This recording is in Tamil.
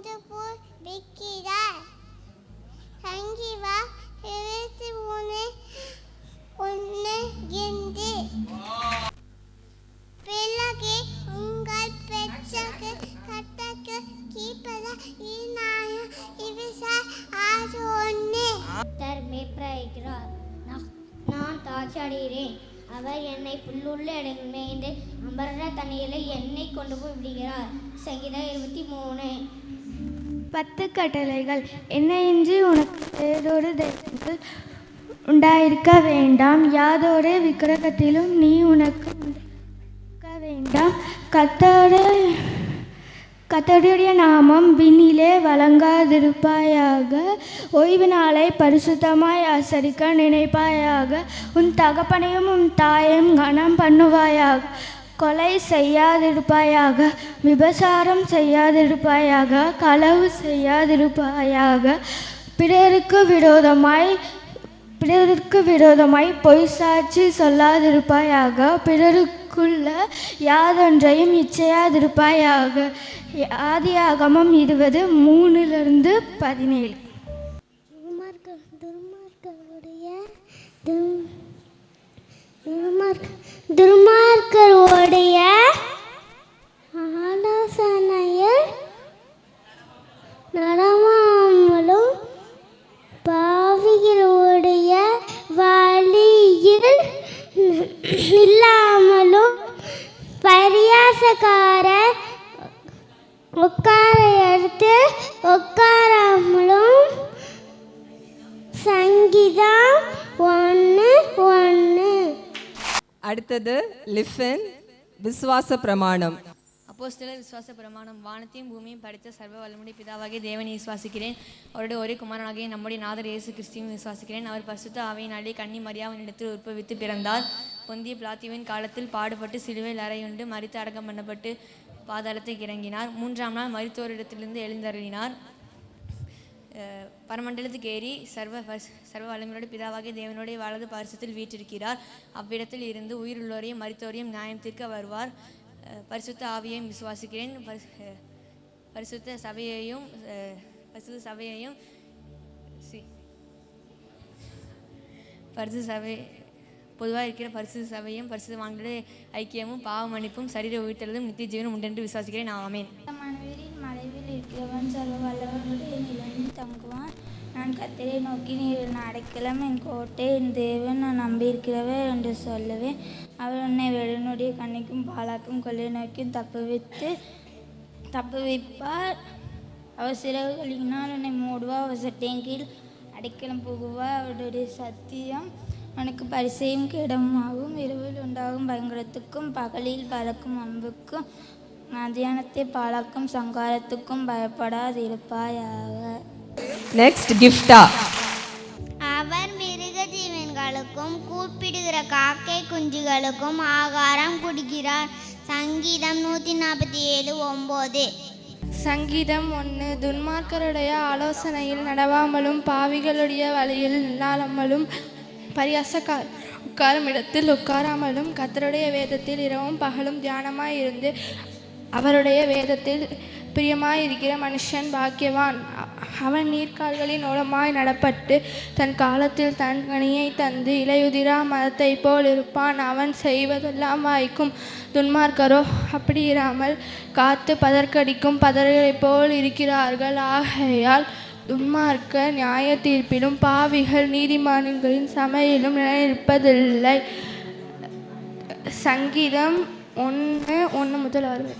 கொண்டு போய் விற்கிறார் சங்கீவா இருபத்தி மூணு ஒன்று இரண்டு பிறகு உங்கள் பெற்றக்கு கட்டக்கு கீப்பத ஈனாய இவிசா ஆறு ஒன்று கர்த்தர் மேய்ப்பறார் நான் தாச்சாடுகிறேன் அவர் என்னை புல்லுள்ள இடங்கள் அம்பரட தண்ணீரில் என்னை கொண்டு போய் விடுகிறார். சங்கீதம் இருபத்தி மூணு. பத்து கட்டளைகள். என்னையின்றி உனக்கு வேறொரு தெய்வங்கள் உண்டாயிருக்க வேண்டாம். யாதொரு விக்கிரகத்திலும் நீ உனக்கு உண்டாயிருக்க வேண்டாம். கத்தோடு கத்தோடைய நாமம் விண்ணிலே வழங்காதிருப்பாயாக. ஓய்வு நாளை பரிசுத்தமாய் ஆசரிக்க நினைப்பாயாக. உன் தகப்பனையும் உன் தாயையும் கனம் பண்ணுவாயாக கொலை செய்யாதிருப்பாயாக விபசாரம் செய்யாதிருப்பாயாக களவு செய்யாதிருப்பாயாக பிறருக்கு விரோதமாய் பிறருக்கு விரோதமாய் பொய் சாட்சி சொல்லாதிருப்பாயாக பிறருக்குள்ள யாதொன்றையும் இச்சையாதிருப்பாயாக. ஆதியாகமம் இருபது மூணுலேருந்து பதினேழு. துன்மார்க்க துன்மார்க்கருடைய ஆலோசனையில் நடமாமலும் பாவிகளுடைய வழியில் இல்லாமலும் பரியாசக்காரர் உட்கார எடுத்து உட்காராமலும் சங்கீதம் ஒன்று ஒன்று அடுத்தது லிஃபன் விசுவாச பிரமாணம். அப்போஸ்தல விசுவாச பிரமாணம். வானத்தையும் பூமியும் படைத்த சர்வ வல்லமுடைய பிதாவாகிய தேவனை விசுவாசிக்கிறேன். அவருடைய ஒரே குமாரனாகிய நம்முடைய நாதர் இயேசு கிறிஸ்துவையும் விசுவாசிக்கிறேன். அவர் பரிசுத்த ஆவியினாலே கன்னி மரியாவினிடத்தில் உற்பவித்து பிறந்தார். பொந்திய பிளாத்திவின் காலத்தில் பாடுபட்டு சிலுவையில் அறையுண்டு மறித்து அடக்கம் பண்ணப்பட்டு பாதாளத்துக்கு இறங்கினார் மூன்றாம் நாள் மருத்துவரிடத்திலிருந்து எழுந்தருளினார். பரமண்டலத்துக்கு ஏறி சர்வ சர்வ வல்லமையோட பிதாவாகிய தேவனுடைய வலது பாரிசத்தில் வீற்றிருக்கிறார். அவ்விடத்தில் இருந்து உயிருள்ளோரையும் மரித்தோரையும் நியாயம் தீர்க்க வருவார். பரிசுத்த ஆவியையும் விசுவாசிக்கிறேன். பரிசு- பரிசுத்த சபையையும் பரிசுத்த சபையையும் சி பரிசு சபை பொதுவாக இருக்கிற பரிசு சபையும் பரிசு வாங்கிட ஐக்கியமும் பாவ மன்னிப்பும் சரீர உயிர்த்தலும் நித்திய ஜீவனும் உண்டென்று விசுவாசிக்கிறேன். ஆமென். மனைவியின் இருக்கிறவன் சர்வ வல்லவனுடைய நிலையில் தங்குவான். நான் கத்திரை நோக்கி நீர் என் அடைக்கலம் என் கோட்டை என் தேவன் நான் நம்பியிருக்கிறவர் என்று சொல்லுவேன். அவர் உன்னை வெளினுடைய கண்ணிக்கும் பாலாக்கும் கொள்ளை நோக்கியும் தப்புவித்து தப்புவிப்பார் அவர் சிறகுகளினால் உன்னை மூடுவா அவர் சட்டையின் கீழ் அடைக்கலம் புகுவா அவருடைய சத்தியம் உனக்கு பரிசையும் கிடமாகும் இரவில் உண்டாகும் பயங்கரத்துக்கும் பகலில் பறக்கும் அம்புக்கும் மத்தியானத்தை பாழாக்கும் சங்காரத்துக்கும் பயப்படாதிருப்பாயாக. நெக்ஸ்ட் கிஃப்டா அவர் மிருக ஜீவன்களுக்கும் கூப்பிடுகிற காக்கை குஞ்சுகளுக்கும் ஆகாரம் கொடுக்கிறார். சங்கீதம் நூற்றி நாற்பத்தி ஏழு ஒம்பது. சங்கீதம் ஒன்று துன்மார்க்கருடைய ஆலோசனையில் நடவாமலும் பாவிகளுடைய வழியில் இல்லாமலும் பரியாசக்கார். உட்காரும் இடத்தில் உட்காராமலும் கத்தருடைய வேதத்தில் இரவும் பகலும் தியானமாய் இருந்து அவருடைய வேதத்தில் பிரியமாயிருக்கிற மனுஷன் பாக்கியவான். அவன் நீர்க்கால்களின் ஓலமாய் நடப்பட்டு தன் காலத்தில் தன் கனியை தந்து இலையுதிரா மரத்தை போல் இருப்பான். அவன் செய்வதெல்லாம் வாய்க்கும் துன்மார்க்கரோ அப்படி இராமல் காத்து பதற்கடிக்கும் பதர்களைப் போல் இருக்கிறார்கள். ஆகையால் துன்மார்க்க நியாய தீர்ப்பிலும் பாவிகள் நீதிமான்களின் சமையலும் நிலைநிற்பதில்லை. சங்கீதம் ஒன்று ஒன்று முதல் ஆறு